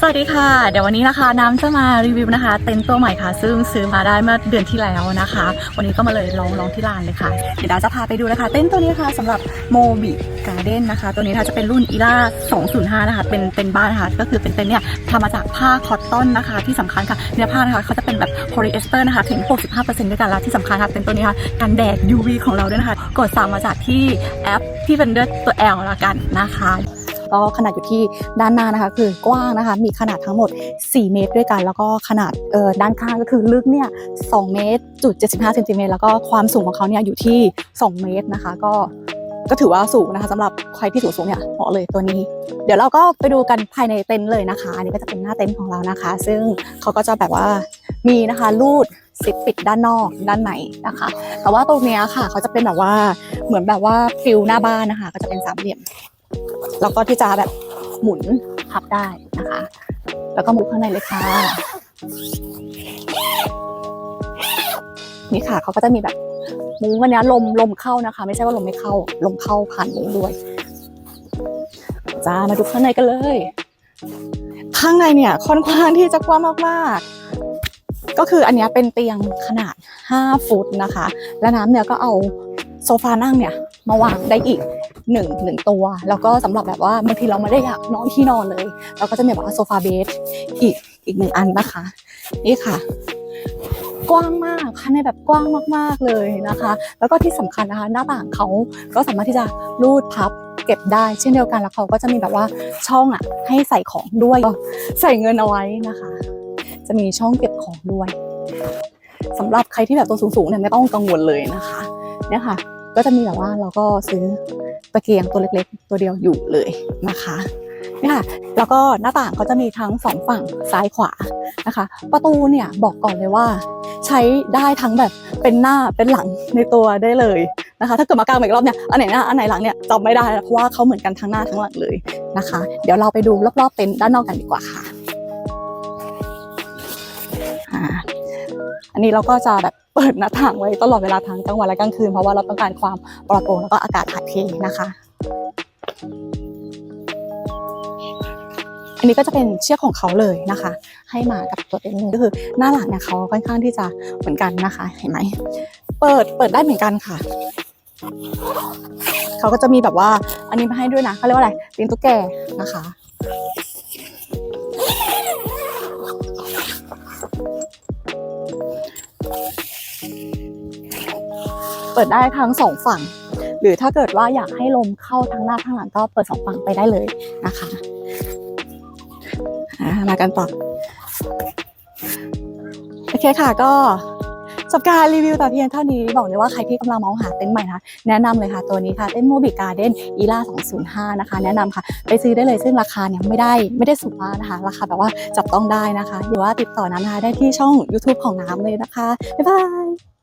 สวัสดีค่ะ เดี๋ยววันนี้นะคะน้ำจะมารีวิวนะคะ เต็นท์ตัวใหม่ค่ะ ซึ่งซื้อมาได้เมื่อเดือนที่แล้วนะคะ วันนี้ก็มาเลยลองลองที่ร้านเลยค่ะ เดี๋ยวดาจะพาไปดูนะคะ เต็นท์ตัวนี้ค่ะสำหรับโมบิการ์เด้นนะคะ ตัวนี้นะคะจะเป็นรุ่นอีล่า205 นะคะ เป็นเป็นบ้านนะคะ ก็คือเป็นเต็นท์เนี่ยทำมาจากผ้าคอตตอนนะคะ ที่สำคัญค่ะเนื้อผ้านะคะเขาจะเป็นแบบโพลีเอสเตอร์นะคะถึง 65%ด้วยกันแล้วที่สำคัญค่ะเต็นท์ตัวนี้ค่ะกันแดด UV ของเราด้วยนะคะ กดสั่งมาจากที่แอปที่เป็นเด้วยตัว L ละกันนะคะ ก็ขนาดอยู่ที่ด้านหน้านะคะ คือกว้างนะคะ มีขนาดทั้งหมด 4 เมตรด้วยกัน แล้วก็ขนาดเออด้านข้างก็คือลึกเนี่ย2เมตรจุด75เซนติเมตรแล้วก็ความสูงของเขาเนี่ยอยู่ที่ 2 เมตรนะคะ ก็ก็ถือว่าสูงนะคะสำหรับใครที่สูงสูงเนี่ยเหมาะเลยตัวนี้ เดี๋ยวเราก็ไปดูกันภายในเต็นท์เลยนะคะ อันนี้ก็จะเป็นหน้าเต็นท์ของเรานะคะ ซึ่งเขาก็จะแบบว่ามีนะคะรูดซิปปิดด้านนอกด้านในนะคะ แต่ว่าตรงเนี้ยค่ะ เขาจะเป็นแบบว่าเหมือนแบบว่าฟิลหน้าบ้านนะคะ ก็จะเป็นสามเหลี่ยม แล้วก็ที่จะแบบหมุนพับได้นะคะ แล้วก็มุดข้างในเลยค่ะ นี่ค่ะเขาก็จะมีแบบมุ้งวันนี้ลมลมเข้านะคะ ไม่ใช่ว่าลมไม่เข้า ลมเข้าผ่านมุ้งด้วยจ้ามาดูข้างในกันเลย ข้างในเนี่ยค่อนข้างที่จะกว้างมากๆ ก็คืออันนี้เป็นเตียงขนาด 5 ฟุตนะคะ และน้ำเนี่ยก็เอาโซฟานั่งเนี่ยมาวางได้อีก หนึ่งหนึ่งตัว แล้วก็สำหรับแบบว่าบางทีเราไม่ได้อยากนอนที่นอนเลย เราก็จะมีแบบว่าโซฟาเบสอีกอีกหนึ่งอันนะคะ นี่ค่ะ กว้างมากค่ะในแบบกว้างมากๆเลยนะคะ แล้วก็ที่สำคัญนะคะหน้าต่างเขาก็สามารถที่จะรูดพับเก็บได้เช่นเดียวกันแล้วเขาก็จะมีแบบว่าช่องอะให้ใส่ของด้วยใส่เงินเอาไว้นะคะ จะมีช่องเก็บของด้วยสำหรับใครที่แบบตัวสูงๆเนี่ยไม่ต้องกังวลเลยนะคะเนี่ยค่ะ ก็จะมีแบบว่าเราก็ซื้อ ตะเกียงตัวเล็กๆ ตัวเดียวอยู่เลยนะคะนี่ค่ะแล้วก็หน้าต่างก็จะมีทั้งสองฝั่งซ้ายขวานะคะ ประตูเนี่ยบอกก่อนเลยว่า ใช้ได้ทั้งแบบเป็นหน้าเป็นหลังในตัวได้เลยนะคะ ถ้าเกิดมากางอีกรอบเนี่ยอันไหนหน้าอันไหนหลังเนี่ยจำไม่ได้เพราะว่าเขาเหมือนกันทั้งหน้าทั้งหลังเลยนะคะ เดี๋ยวเราไปดูรอบๆเต็นท์ด้านนอกกันดีกว่าค่ะ อันนี้เราก็จะแบบเปิดหน้าต่างไว้ตลอดเวลาทั้งกลางวันและกลางคืนเพราะว่าเราต้องการความปลอดโปร่งแล้วก็อากาศถ่ายเทนะคะ อันนี้ก็จะเป็นเชือกของเขาเลยนะคะ ให้มากับตัวเต็นท์เลยก็คือหน้าหลังเนี่ยเขาค่อนข้างที่จะเหมือนกันนะคะ เห็นไหมเปิดเปิดได้เหมือนกันค่ะเขาก็จะมีแบบว่าอันนี้มาให้ด้วยนะเขาเรียกว่าอะไรเลี้ยงตุ๊กแกนะคะ เปิดได้ทั้งสองฝั่ง หรือถ้าเกิดว่าอยากให้ลมเข้าทั้งหน้าทั้งหลังก็เปิดสองฝั่งไปได้เลยนะคะมากันต่อโอเคค่ะก็ จบการรีวิวแต่เพียงเท่านี้บอกเลยว่าใครที่กำลังมองหาเต็นท์ใหม่นะคะแนะนำเลยค่ะตัวนี้ค่ะเต็นท์โมบิการ์เด้นอีล่า205 นะคะ แนะนำค่ะ ไปซื้อได้เลยซึ่งราคาเนี่ยไม่ได้ไม่ได้สูงมากนะคะ ราคาแบบว่าจับต้องได้นะคะหรือว่าติดต่อน้ำนะคะได้ที่ช่อง YouTube ของน้ำเลยนะคะ บ๊ายบาย